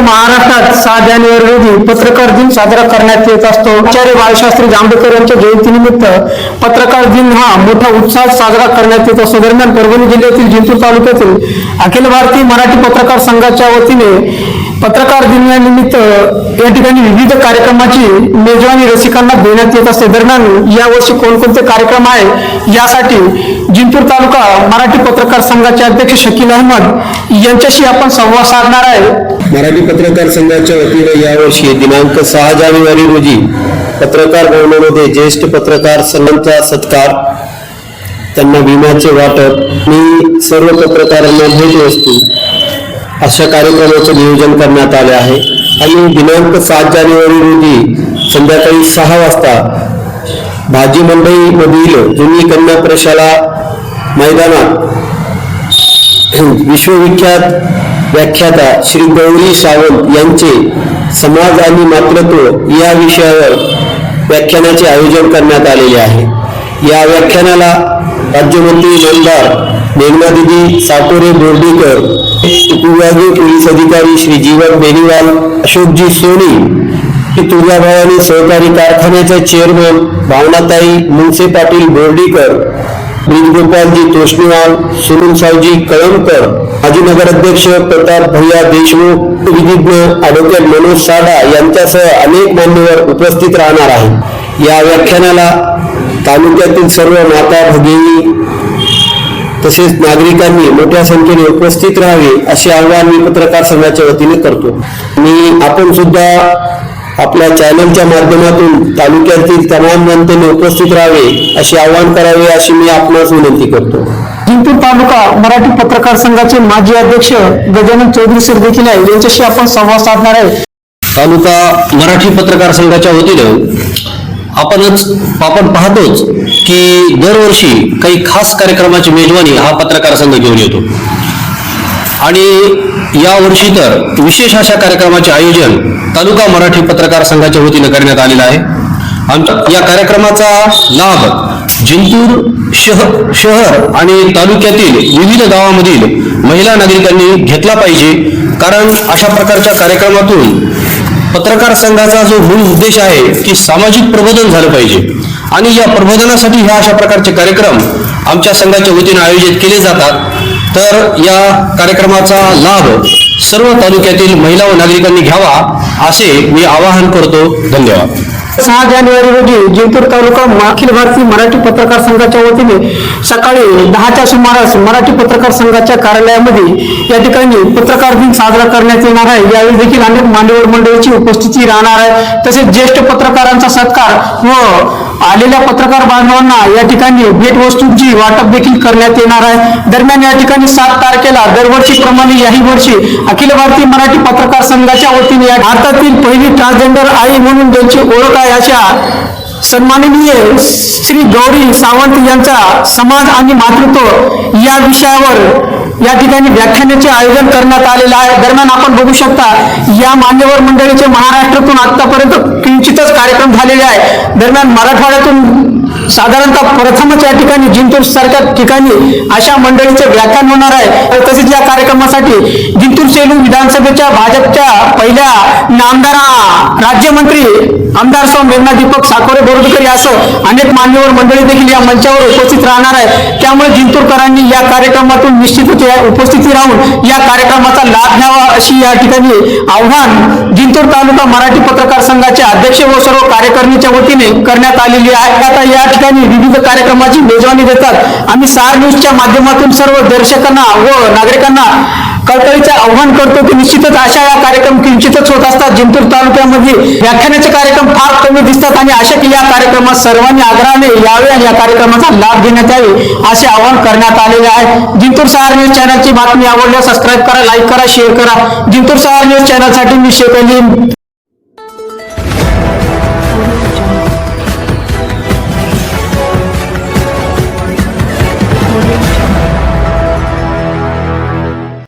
महाराष्ट्रात सहा जानेवारी रोजी पत्रकार दिन साजरा करण्यात येत असतो. आचार्य बाळशास्त्री जांभेकर यांच्या जयंतीनिमित्त पत्रकार दिन हा मोठा उत्साहात साजरा करण्यात येत असतो. दरम्यान परभणी जिल्ह्यातील जिंतूर तालुक्यातील अखिल भारतीय मराठी पत्रकार संघाच्या वतीने पत्रकार दिनानिमित्त या ठिकाणी विविध कार्यक्रमाची मेजवानी रसिकांना देण्यात येत असते. दरम्यान यावर्षी कोणकोणते कार्यक्रम आहे यासाठी जिंतूर तालुका मराठी पत्रकार संघाचे अध्यक्ष शकील अहमद यांच्याशी आपण संवाद साधणार आहे. मराठी पत्रकार संघाच्या वतीने यावर्षी दिनांक सहा जानेवारी रोजी पत्रकार भवनामध्ये ज्येष्ठ पत्रकार संघांचा सत्कार त्यांना विम्याचे वाटप आणि सर्व पत्रकारांना भेटवस्तू अशा कार्यक्रमाचे नियोजन करण्यात आले आहे. आणि दिनांक सात जानेवारी रोजी संध्याकाळी सहा वाजता भाजी मंडईमधील जुनी कन्या प्रशाला मैदानात विश्वविख्यात व्याख्याता श्री गौरी सावंत यांचे समाज आणि मातृत्व या विषयावर व्याख्यानाचे आयोजन करण्यात आलेले आहे. या व्याख्यानाला राज्यमंत्री नामदार मेघनादिदी साकोरे बोर्डीकर उपविभागीय पोलीस अधिकारी श्री जीवन बेनीवाल अशोकजी सोनी श्री तुळजाभवानी सहकारी कारखान्याचे चेअरमन भावनाताई मुंसे पाटील बोर्डीकर गोपालजी तोष्णीवाल सुनील सावजी कळमकर माजी नगराध्यक्ष प्रताप भैया देशमुख विधिज्ञ ॲडव्होकेट मनोज साडा यांच्यासह अनेक मान्यवर उपस्थित राहणार आहेत. या व्याख्यानाला तालुक्यातील सर्व माता भगिनी तसेच नागरिकांनी मोठ्या संख्येने उपस्थित राहावे असे आवाहन मी पत्रकार संघाच्या वतीने करतो. मी आपण सुद्धा आपल्या चॅनलच्या माध्यमातून तालुक्यातील तमाम जनतेने उपस्थित राहावे असे आवाहन करावे अशी मी आपणास विनंती करतो. जिंतूर तालुका मराठी पत्रकार संघाचे माजी अध्यक्ष गजानन चौधरी सर देखील आहे यांच्याशी आपण संवाद साधणार आहे तालुका मराठी पत्रकार संघाच्या वतीनं आपणच आपण पाहतोच की दरवर्षी काही खास कार्यक्रमाची मेजवानी हा पत्रकार संघ घेऊन येतो. आणि या वर्षी तर विशेष अशा कार्यक्रमाचे आयोजन तालुका मराठी पत्रकार संघाच्या वतीनं करण्यात आलेलं आहे. आमच्या या कार्यक्रमाचा लाभ जिंतूर शहर शहर आणि तालुक्यातील विविध गावामधील महिला नागरिकांनी घेतला पाहिजे. कारण अशा प्रकारच्या कार्यक्रमातून पत्रकार संघाचा जो मूळ उद्देश आहे की सामाजिक प्रबोधन झालं पाहिजे. आणि या प्रबोधनासाठी ह्या अशा प्रकारचे कार्यक्रम आमच्या संघाच्या वतीने आयोजित केले जातात. तर या कार्यक्रमाचा लाभ सर्व तालुक्यातील महिला व नागरिकांनी घ्यावा असे मी आवाहन करतो. धन्यवाद. सहा जानेवारी रोजी जिंतूर तालुका अखिल भारतीय मराठी पत्रकार संघाच्या वतीने सकाळी दहाच्या सुमारास मराठी पत्रकार संघाच्या कार्यालयामध्ये या ठिकाणी पत्रकार दिन साजरा करण्यात येणार आहे. यावेळी देखील अनेक मान्यवर मंडळीची उपस्थिती राहणार आहे. तसेच ज्येष्ठ पत्रकारांचा सत्कार व आलेल्या पत्रकार बांधवांना या ठिकाणी भेटवस्तूंची वाटप देखील करण्यात येणार आहे. दरम्यान या ठिकाणी सात तारखेला दरवर्षीप्रमाणे याही वर्षी अखिल भारतीय मराठी पत्रकार संघाच्या वतीने या भारतातील पहिली ट्रान्सजेंडर आई म्हणून ज्यांची ओळख आहे अशा सन्माननीय श्री गौरी सावंत यांचा समाज आणि मातृत्व या विषयावर या ठिकाणी व्याख्यानाचे आयोजन करण्यात आलेलं आहे. दरम्यान आपण बघू शकता या मान्यवर मंडळीचे महाराष्ट्रातून आतापर्यंत किंचितच कार्यक्रम झालेले आहे. दरम्यान मराठवाड्यातून साधारणतः प्रथमच या ठिकाणी जिंतूर सारख्या ठिकाणी अशा मंडळीचे व्याख्यान होणार आहे. तसेच या कार्यक्रमासाठी जिंतूर सेलू विधानसभेच्या भाजपच्या पहिल्या नामदार राज्यमंत्री आमदार सौ मेघना दीपक साकोरे बोर्डकर यासह अनेक मान्यवर मंडळी देखील या मंचावर उपस्थित राहणार आहे त्यामुळे जिंतूरकरांनी या कार्यक्रमातून निश्चितच उपस्थिती राहून या कार्यक्रमाचा लाभ घ्यावा अशी या ठिकाणी आव्हान जिंतूर तालुका मराठी पत्रकार संघाचे अध्यक्ष व सर्व कार्यकारिणीच्या वतीने करण्यात आलेली आहे. आता या ठिकाणी विविध कार्यक्रमाची मेजवानी देतात. आम्ही सार न्यूजच्या माध्यमातून सर्व दर्शकांना व नागरिकांना कळकळीचं आव्हान करतो की निश्चितच अशा या कार्यक्रम किंचितच होत असतात. जिंतूर तालुक्यामध्ये व्याख्यानाचे कार्यक्रम फार कमी दिसतात आणि अशा की या कार्यक्रमात सर्वांनी आग्रहाने यावे आणि या कार्यक्रमाचा लाभ घेण्यात यावे असे आवाहन करण्यात आलेले आहे. जिंतूर सहार न्यूज चॅनलची बातमी आवडल्यास सबस्क्राईब करा लाईक करा शेअर करा. जिंतूर सहार न्यूज चॅनलसाठी मी शेख अली